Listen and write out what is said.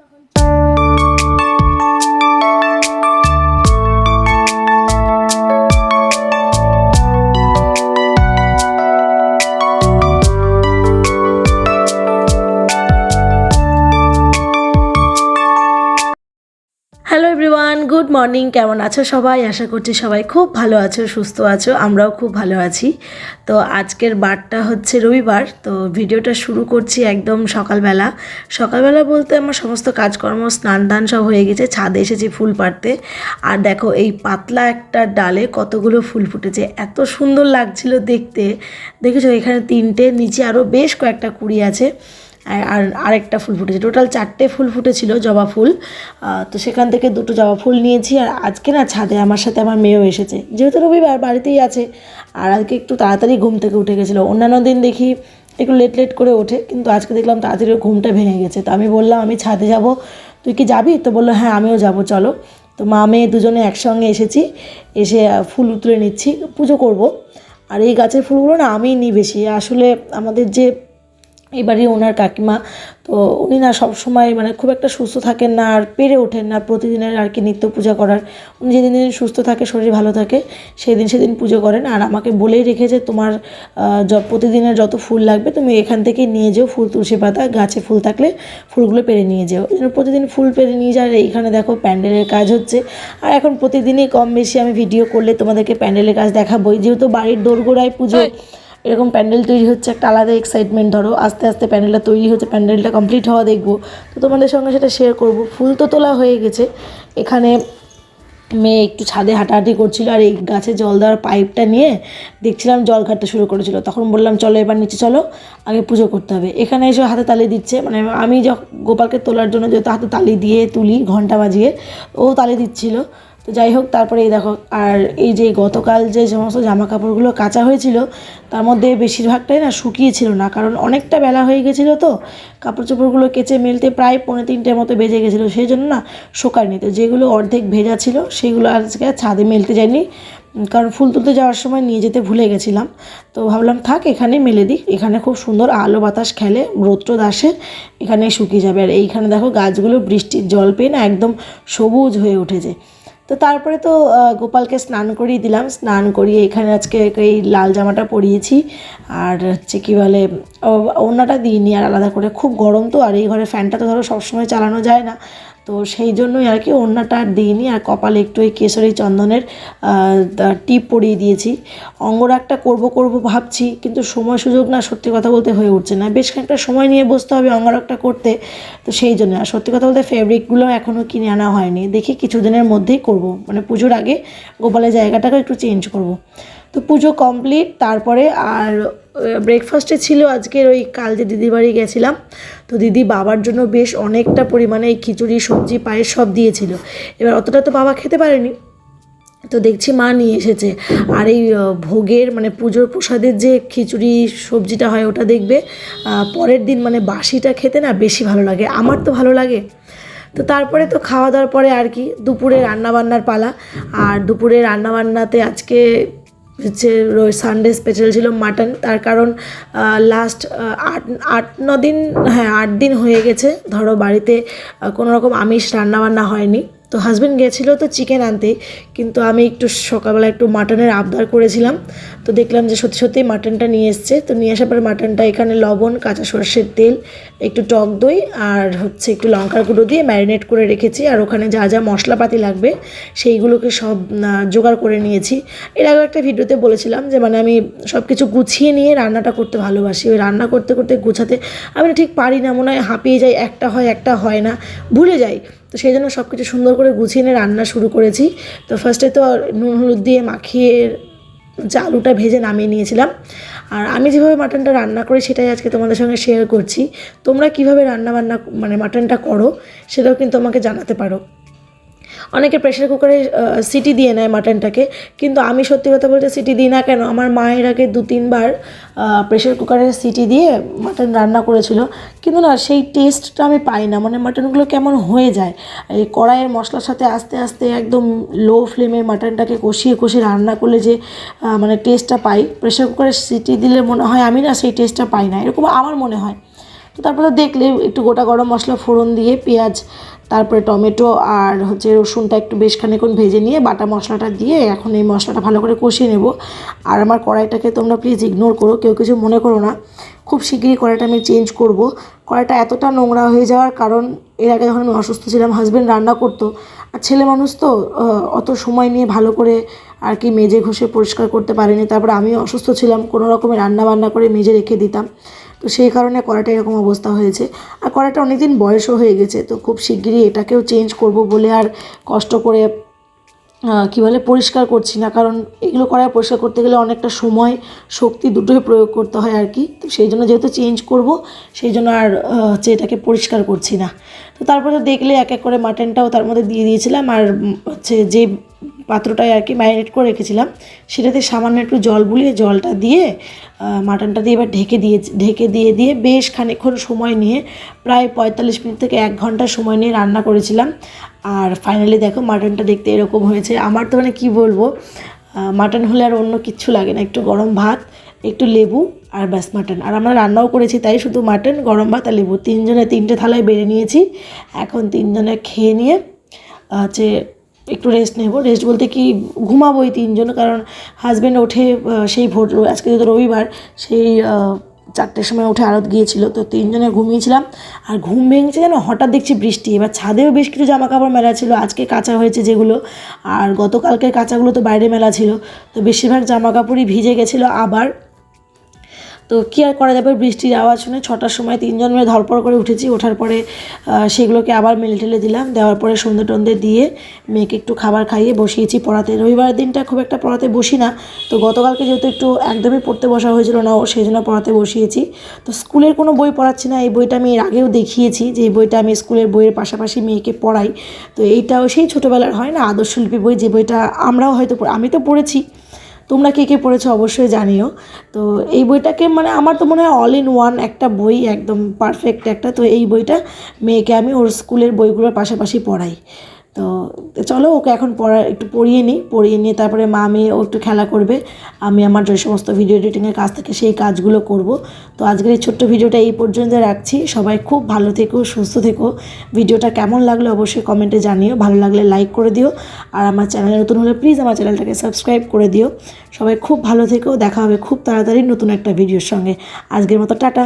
তখন everyone good morning কেমন আছো সবাই? আশা করছি সবাই খুব ভালো আছো, সুস্থ আছো, আমরাও খুব ভালো আছি। তো আজকের বারটা হচ্ছে রবিবার, তো ভিডিওটা শুরু করছি একদম সকালবেলা। সকালবেলা বলতে আমার সমস্ত কাজকর্ম, স্নান দান সব হয়ে গেছে, ছাদে এসেছি ফুল পাড়তে। আর দেখো, এই পাতলা একটা ডালে কতগুলো ফুল ফুটেছে, এত সুন্দর লাগছিল দেখতে। দেখেছ, এখানে তিনটে, নিচে আরও বেশ কয়েকটা কুড়ি আছে। আর আর আরেকটা ফুল ফুটেছে। টোটাল চারটে ফুল ফুটেছিল জবা ফুল। তো সেখান থেকে দুটো জবা ফুল নিয়েছি আর আজকে না ছাদে আমার সাথে আমার মেয়েও এসেছে। যেহেতু রবিবার বাড়িতেই আছে আর আজকে একটু তাড়াতাড়ি ঘুম থেকে উঠে গেছিল। অন্যান্য দিন দেখি একটু লেট লেট করে ওঠে, কিন্তু আজকে দেখলাম তাড়াতাড়ি ঘুমটা ভেঙে গেছে। তো আমি বললাম, আমি ছাদে যাব। তুই কি যাবি? তো বলল হ্যাঁ আমিও যাব, চলো। তো মা, মেয়ে দুজনে একসঙ্গে এসেছি, এসে ফুল তুলে নিচ্ছি, পুজো করব। আর এই গাছের ফুলগুলো না আমিই নিই বেশি। আসলে আমাদের যে এবারে ওনার কাকিমা, তো উনি না সবসময় মানে খুব একটা সুস্থ থাকেন না আর পেরে ওঠেন না প্রতিদিনের আর কি নিত্য পূজা করার। উনি যেদিন দিন সুস্থ থাকে, শরীর ভালো থাকে সেই দিন সেদিন পুজো করেন। আর আমাকে বলেই রেখেছে তোমার প্রতিদিনের যত ফুল লাগবে, তুমি এখান থেকে নিয়ে যেও ফুল, তুলসী পাতা, গাছে ফুল থাকলে ফুলগুলো পেরে নিয়ে যেও। প্রতিদিন ফুল পেরে নিয়ে যায়। এইখানে দেখো প্যান্ডেলের কাজ হচ্ছে। আর এখন প্রতিদিনই কম বেশি আমি ভিডিও করলে তোমাদেরকে প্যান্ডেলের কাজ দেখাবোই। যেহেতু বাড়ির দোরগোড়ায় পুজো এরকম প্যান্ডেল তৈরি হচ্ছে, একটা আলাদা এক্সাইটমেন্ট ধরো আস্তে আস্তে প্যান্ডেলটা তৈরি হচ্ছে, প্যান্ডেলটা কমপ্লিট হওয়া দেখব। তো তোমাদের সঙ্গে সেটা শেয়ার করব। ফুল তো তোলা হয়ে গেছে। এখানে মেয়ে একটু ছাদে হাঁটাহাঁটি করছিল আর এই গাছে জল দেওয়ার পাইপটা নিয়ে দেখছিলাম জল ঘাটতে শুরু করেছিল। তখন বললাম, চলো এবার নিচে চলো, আগে পুজো করতে হবে। এখানে এসে হাতে তালি দিচ্ছে। মানে আমি যখন গোপালকে তোলার জন্য যেহেতু হাতে তালি দিয়ে তুলি, ঘণ্টা বাজিয়ে, ও তালি দিচ্ছিল। তো যাই হোক, তারপরে এই দেখো, আর এই যে গতকাল যে সমস্ত জামা কাপড়গুলো কাচা হয়েছিল, তার মধ্যে বেশিরভাগটাই না শুকিয়েছিল না, কারণ অনেকটা বেলা হয়ে গেছিল তো কাপড় চোপড়গুলো কেচে মেলতে প্রায় পৌনে তিনটের মতো বেজে গেছিল, সেই জন্য না শোকায়নি তো যেগুলো অর্ধেক ভেজা ছিল, সেগুলো আজকে ছাদে মেলতে যায়নি কারণ ফুল তুলতে যাওয়ার সময় নিয়ে যেতে ভুলে গেছিলাম। তো ভাবলাম, থাক, এখানে মেলে দিই। এখানে খুব সুন্দর আলো বাতাস খেলে রৌদ্র আসে, এখানে শুকিয়ে যাবে। আর এইখানে দেখো, গাছগুলো বৃষ্টির জল পেয়ে না একদম সবুজ হয়ে উঠেছে। তো তারপরে তো গোপালকে স্নান করিয়ে দিলাম। স্নান করিয়ে এখানে আজকে এই লাল জামাটা পরিয়েছি। আর হচ্ছে কী বলে ওনাটা দিইনি আর আলাদা করে। খুব গরম তো, আর এই ঘরে ফ্যানটা তো ধরো সবসময় চালানো যায় না। তো সেই জন্যই আর কি ওড়নাটা আর দিইনি, আর কপালে একটু ওই কেশরী চন্দনের টিপ পরিয়ে দিয়েছি। অঙ্গরাগটা করব করব ভাবছি, কিন্তু সময় সুযোগ না, সত্যি কথা বলতে হয়ে উঠছে না। বেশ খানিকটা সময় নিয়ে বসতে হবে অঙ্গরাগটা করতে, তো সেই জন্য আর সত্যি কথা বলতে ফেব্রিকগুলো এখনও কিনে আনা হয়নি। দেখি কিছুদিনের মধ্যেই করব। মানে পুজোর আগে গোপালের জায়গাটাকে একটু চেঞ্জ করব। তো পুজো কমপ্লিট তারপরে আর ব্রেকফাস্টে ছিল আজকের ওই কাল যে দিদির বাড়ি গেছিলাম। তো দিদি বাবার জন্য বেশ অনেকটা পরিমাণে এই খিচুড়ি, সবজি, পায়েস সব দিয়েছিল। এবার অতটা তো বাবা খেতে পারেনি। তো দেখছি মা নিয়ে এসেছে। আর এই ভোগের মানে পুজোর প্রসাদের যে খিচুড়ি, সবজিটা হয় ওটা দেখবে। পরের দিন মানে বাসিটা খেতে না বেশি ভালো লাগে। আমার তো ভালো লাগে। তো তারপরে তো খাওয়া দাওয়ার পরে আর কি, দুপুরে রান্নাবান্নার পালা। আর দুপুরে রান্নাবান্নাতে আজকে হচ্ছে সানডে স্পেশাল ছিল মাটন তার কারণ লাস্ট আট আট, ন দিন হ্যাঁ আট দিন হয়ে গেছে। ধরো বাড়িতে কোনো রকম আমিষ রান্নাবান্না হয়নি। তো হাজব্যান্ড গেছিল তো চিকেন আনতে, কিন্তু আমি একটু সকালবেলা একটু মাটনের আবদার করেছিলাম। তো দেখলাম যে সত্যি সত্যি মাটনটা নিয়ে এসছে। তো নিয়ে আসার পরে মাটনটা এখানে লবণ, কাঁচা সর্ষের তেল, একটু টক দই আর হচ্ছে একটু লঙ্কার গুঁড়ো দিয়ে ম্যারিনেট করে রেখেছি। আর ওখানে যা যা মশলাপাতি লাগবে সেইগুলোকে সব জোগাড় করে নিয়েছি। এর আগেও একটা ভিডিওতে বলেছিলাম যে মানে আমি সব কিছু গুছিয়ে নিয়ে রান্নাটা করতে ভালোবাসি। ওই রান্না করতে করতে গুছাতে আমি ঠিক পারি না, মনে হয় হাঁপিয়ে যাই, একটা হয় একটা হয় না। ভুলে যাই। তো সেই জন্য সব কিছু সুন্দর করে গুছিয়ে নিয়ে রান্না শুরু করেছি। তো ফার্স্টে তো নুন, হলুদ দিয়ে মাখিয়ে যে আলুটা ভেজে নামিয়ে নিয়েছিলাম। আর আমি যেভাবে মাটনটা রান্না করি সেটাই আজকে তোমাদের সঙ্গে শেয়ার করছি। তোমরা কীভাবে রান্না বান্না মানে মাটনটা করো সেটাও কিন্তু আমাকে জানাতে পারো। অনেকে প্রেশার কুকারে সিটি দিয়ে নেয় মাটনটাকে কিন্তু আমি সত্যি কথা বলতে সিটি দিই না কেন? আমার মায়ের আগে দু, তিনবার প্রেশার কুকারে সিটি দিয়ে মাটন রান্না করেছিল। কিন্তু না, সেই টেস্টটা আমি পাই না। মানে মাটনগুলো কেমন হয়ে যায়? এই কড়াইয়ের মশলার সাথে আস্তে আস্তে একদম লো ফ্লেমে মাটনটাকে কষিয়ে কষিয়ে রান্না করলে যে মানে টেস্টটা পাই। প্রেশার কুকারে সিটি দিলে মনে হয় আমি না সেই টেস্টটা পাই না। এরকম আমার মনে হয়। তো তারপরে দেখলে একটু গোটা গরম মশলা ফোড়ন দিয়ে, পেঁয়াজ, তারপরে টমেটো আর হচ্ছে রসুনটা একটু বেশ খানিক্ষণ ভেজে নিয়ে বাটা মশলাটা দিয়ে এখন এই মশলাটা ভালো করে কষিয়ে নেব। আর আমার কড়াইটাকে তোমরা প্লিজ ইগনোর করো, কেউ কিছু মনে করো না। খুব শিগগিরই কড়াইটা আমি চেঞ্জ করব। কড়াইটা এতটা নোংরা হয়ে যাওয়ার কারণ, এর আগে যখন আমি অসুস্থ ছিলাম হাজব্যান্ড রান্না করতো। আর ছেলে মানুষ তো অত সময় নিয়ে ভালো করে আর কি মেজে ঘষে পরিষ্কার করতে পারিনি। তারপর আমি অসুস্থ ছিলাম, কোনো রকমের রান্না বান্না করে মেজে রেখে দিতাম। তো সেই কারণে কড়াটা এরকম অবস্থা হয়েছে। আর কড়াটা অনেকদিন বয়সও হয়ে গেছে, তো খুব শিগগিরই এটাকেও চেঞ্জ করব বলে আর কষ্ট করে কী বলে, পরিষ্কার করছি না। কারণ এগুলো করায় পরিষ্কার করতে গেলে অনেকটা সময়, শক্তি দুটোই প্রয়োগ করতে হয় আর কি। তো সেই জন্য যেহেতু চেঞ্জ করব, সেই জন্য আর হচ্ছে এটাকে পরিষ্কার করছি না। তো তারপরে দেখলে এক এক করে মাটনটাও তার মধ্যে দিয়ে দিয়েছিলাম। আর হচ্ছে যে পাত্রটায় আর কি ম্যারিনেট করে রেখেছিলাম। সেটাতে সামান্য একটু জল বুলিয়ে জলটা দিয়ে মাটনটা দিয়ে এবার ঢেকে দিয়ে ঢেকে দিয়ে দিয়ে বেশ খানিকক্ষণ সময় নিয়ে প্রায় পঁয়তাল্লিশ মিনিট থেকে এক ঘণ্টা সময় নিয়ে রান্না করেছিলাম। আর ফাইনালি দেখো মাটনটা দেখতে এরকম হয়েছে। আমার তো মানে কী বলব মাটন হলে আর অন্য কিচ্ছু লাগে না। একটু গরম ভাত, একটু লেবু আর ব্যাস মাটন। আর আমরা রান্নাও করেছি তাই শুধু মাটন, গরম ভাত আর লেবু। তিনজনে তিনটে থালায় বেড়ে নিয়েছি। এখন তিনজনে খেয়ে নিয়ে হচ্ছে একটু রেস্ট নেব। রেস্ট বলতে কি ঘুমাবো এই তিনজন, কারণ হাজব্যান্ড ওঠে সেই ভোর আজকে যেহেতু রবিবার, সেই চারটের সময় উঠে আড়ত গিয়েছিল, তো তিনজনে ঘুমিয়েছিলাম। আর ঘুম ভেঙেছে যেন, হঠাৎ দেখছি বৃষ্টি। এবার ছাদেও বেশ কিছু জামা কাপড় মেলা ছিল, আজকে কাঁচা হয়েছে যেগুলো। আর গতকালকের কাঁচাগুলো তো বাইরে মেলা ছিল, তো বেশিরভাগ জামা কাপড়ই ভিজে গেছিল। আবার তো কী আর করা যাবে? বৃষ্টির আওয়াজ শুনে ছটার সময় তিনজন মিলে ধরপড় করে উঠেছি। ওঠার পরে সেগুলোকে আবার মেলে ঠেলে দিলাম। দেওয়ার পরে সন্ধে টন্ধে দিয়ে মেয়েকে একটু খাবার খাইয়ে বসিয়েছি পড়াতে। রবিবার দিনটা খুব একটা পড়াতে বসি না। তো গতকালকে যেহেতু একটু একদমই পড়তে বসা হয়েছিল না, ও সেই জন্য পড়াতে বসিয়েছি। তো স্কুলের কোনো বই পড়াচ্ছি না। এই বইটা আমি এর আগেও দেখিয়েছি যে এই বইটা আমি স্কুলের বইয়ের পাশাপাশি মেয়েকে পড়াই। তো এইটাও সেই ছোটোবেলার হয় না আদর্শলিপি বই। যে বইটা আমরাও হয়তো, আমি তো পড়েছি। তোমরা কে কে পড়েছো অবশ্যই জানিও। তো এই বইটাকে মানে আমার তো মনে হয় অল ইন ওয়ান একটা বই, একদম পারফেক্ট একটা। তো এই বইটা মেয়েকে আমি ওর স্কুলের বইগুলোর পাশাপাশি পড়াই। তো চলো ওকে এখন পড়া, একটু পড়িয়ে নিই, পড়িয়ে নিয়ে তারপরে মা মেয়ে ও একটু খেলা করবে। আমি আমার যে সমস্ত ভিডিও এডিটিংয়ের কাজ থেকে সেই কাজগুলো করব। তো আজকের এই ছোট্ট ভিডিওটা এই পর্যন্ত রাখছি। সবাই খুব ভালো থেকো, সুস্থ থেকো। ভিডিওটা কেমন লাগল অবশ্যই কমেন্টে জানিও। ভালো লাগলে লাইক করে দিও। আর আমার চ্যানেলে নতুন হলে প্লিজ আমার চ্যানেলটাকে সাবস্ক্রাইব করে দিও। সবাই খুব ভালো থেকো। দেখা হবে খুব তাড়াতাড়ি নতুন একটা ভিডিওর সঙ্গে। আজকের মতো টাটা।